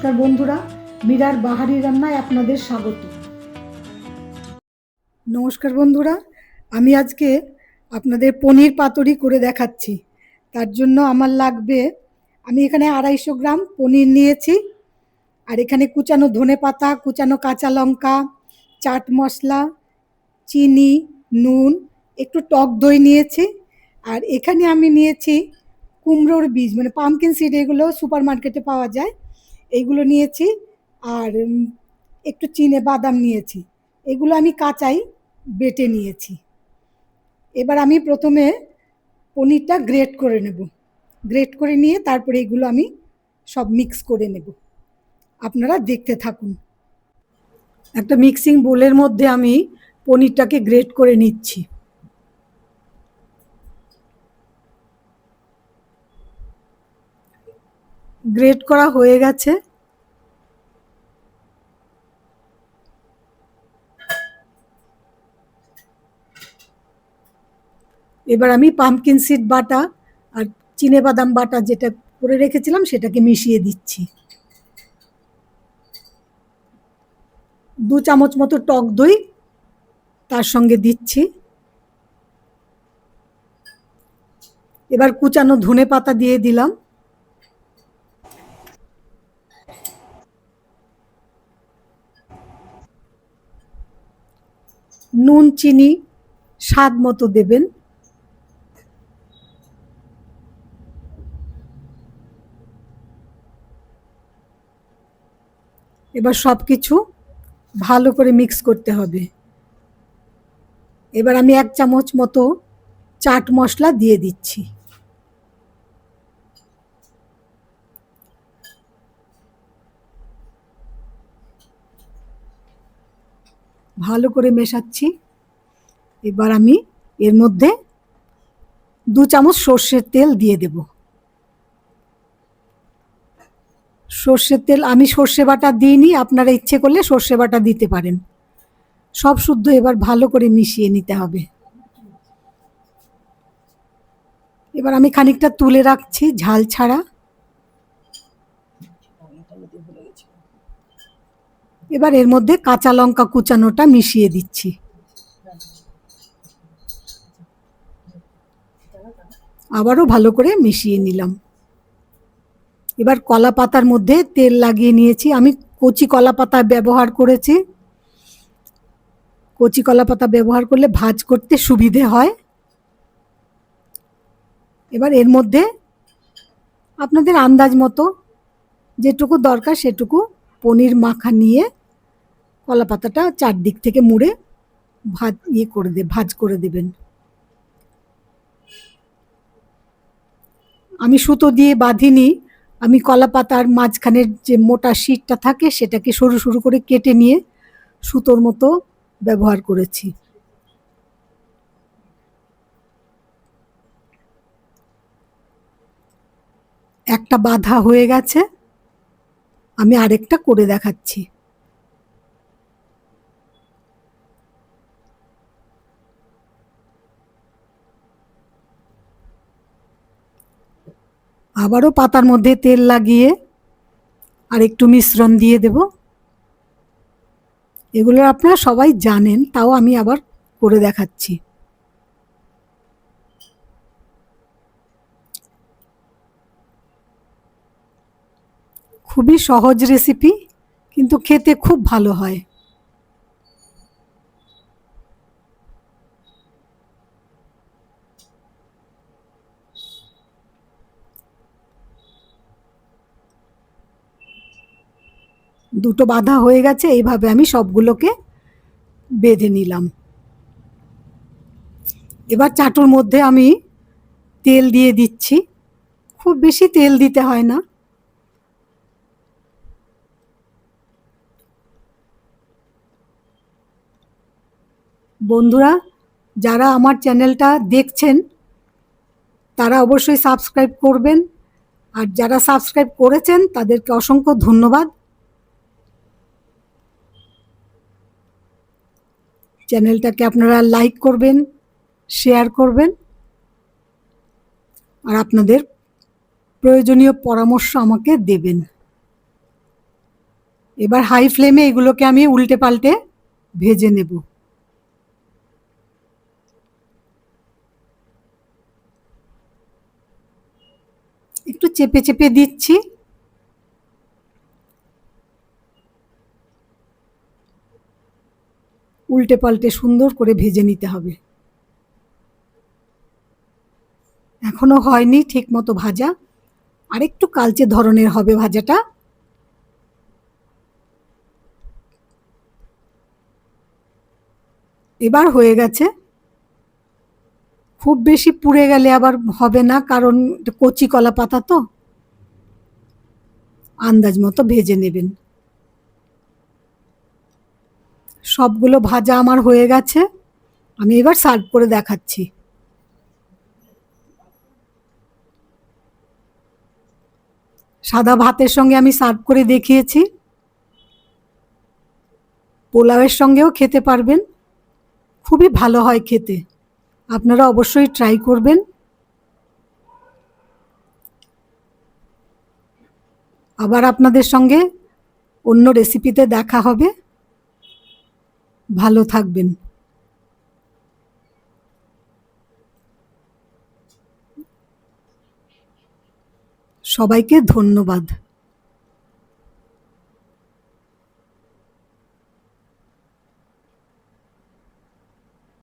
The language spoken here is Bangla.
নমস্কার বন্ধুরা, মীরার বাহারি রান্নায় আপনাদের স্বাগত। নমস্কার বন্ধুরা, আমি আজকে আপনাদের পনির পাতুরি করে দেখাচ্ছি। তার জন্য আমার লাগবে, আমি এখানে আড়াইশো গ্রাম পনির নিয়েছি, আর এখানে কুচানো ধনে পাতা, কুচানো কাঁচা লঙ্কা, চাট মশলা, চিনি, নুন, একটু টক দই নিয়েছি, আর এখানে আমি নিয়েছি কুমড়োর বীজ মানে পামকিন সিড এগুলো সুপার মার্কেটে পাওয়া যায়। এইগুলো নিয়েছি আর একটু চিনে বাদাম নিয়েছি। এগুলো আমি কাঁচাই বেটে নিয়েছি। এবার আমি প্রথমে পনিরটা গ্রেট করে নেব। গ্রেট করে নিয়ে তারপরে এগুলো আমি সব মিক্স করে নেব। আপনারা দেখতে থাকুন। একটা মিক্সিং বোলের মধ্যে আমি পনিরটাকে গ্রেট করে নিচ্ছি। গ্রেট করা হয়ে গেছে। এবার আমি পাম্পকিন সিড বাটা আর চিনে বাদাম বাটা যেটা করে রেখেছিলাম সেটাকে মিশিয়ে দিচ্ছি। দু চামচ মতো টক দই তার সঙ্গে দিচ্ছি। এবার কুচানো ধনে পাতা দিয়ে দিলাম। নুন, চিনি, স্বাদ মতো দেবেন। এবার সব কিছু ভালো করে মিক্স করতে হবে। এবার আমি এক চামচ মতো চাট মশলা দিয়ে দিচ্ছি। ভালো করে মেশাচ্ছি। এবার আমি এর মধ্যে দু চামচ সর্ষের তেল দিয়ে দেব। সর্ষের তেল আমি সর্ষে বাটা দিইনি, আপনারা ইচ্ছে করলে সর্ষে বাটা দিতে পারেন। সব শুদ্ধ, এবার ভালো করে মিশিয়ে নিতে হবে। এবার আমি খানিকটা তুলে রাখছি, ঝাল ছাড়া। এবার এর মধ্যে কাঁচা লঙ্কা কুচানোটা মিশিয়ে দিচ্ছি। আবারও ভালো করে মিশিয়ে নিলাম। এবার কলা পাতার মধ্যে তেল লাগিয়ে নিয়েছি। আমি কচি কলা পাতা ব্যবহার করেছি। কচি কলা পাতা ব্যবহার করলে ভাজ করতে সুবিধে হয়। এবার এর মধ্যে আপনাদের আন্দাজ মতো যেটুকু দরকার সেটুকু পনির মাখা নিয়ে কলা পাতাটা চারদিক থেকে মুড়ে ভাজ ইয়ে করে দে, ভাজ করে দেবেন। আমি সুতো দিয়ে বাঁধিনি আমি কলা পাতার মাঝখানের যে মোটা শীতটা থাকে সেটাকে সরু সরু করে কেটে নিয়ে সুতোর মতো ব্যবহার করেছি। একটা বাধা হয়ে গেছে, আমি আরেকটা করে দেখাচ্ছি। আবারও পাতার মধ্যে তেল লাগিয়ে আর একটু মিশ্রণ দিয়ে দেব। এগুলো আপনারা সবাই জানেন, তাও আমি আবার করে দেখাচ্ছি। খুবই সহজ রেসিপি কিন্তু খেতে খুব ভালো হয়। দুটো বাঁধা হয়ে গেছে, এইভাবে আমি সবগুলোকে বেঁধে নিলাম। এবার চাটুর মধ্যে আমি তেল দিয়ে দিচ্ছি। খুব বেশি তেল দিতে হয় না। বন্ধুরা, যারা আমার চ্যানেলটা দেখছেন, তারা অবশ্যই সাবস্ক্রাইব করবেন। আর যারা সাবস্ক্রাইব করেছেন, তাদেরকে অসংখ্য ধন্যবাদ। চ্যানেলটাকে আপনারা লাইক করবেন, শেয়ার করবেন। আর আপনাদের প্রয়োজনীয় পরামর্শ আমাকে দেবেন। এবার হাই ফ্লেমে এগুলোকে আমি উল্টে পাল্টে ভেজে নেব। একটু চেপে চেপে দিচ্ছি। উল্টে পাল্টে সুন্দর করে ভেজে নিতে হবে। এখনও হয়নি ঠিক মতো ভাজা। আরেকটু কালচে ধরনের হবে ভাজাটা। এবার হয়ে গেছে। খুব বেশি পুড়ে গেলে আবার হবে না, কারণ কচি কলা পাতা তো। আন্দাজ মতো ভেজে নেবেন। সবগুলো ভাজা আমার হয়ে গেছে। আমি এবার সার্ভ করে দেখাচ্ছি। সাদা ভাতের সঙ্গে আমি সার্ভ করে দেখিয়েছি। পোলাওয়ের সঙ্গেও খেতে পারবেন। খুবই ভালো হয় খেতে। আপনারা অবশ্যই ট্রাই করবেন। আবার আপনাদের সঙ্গে অন্য রেসিপিতে দেখা হবে। ভালো থাকবেন। সবাইকে ধন্যবাদ।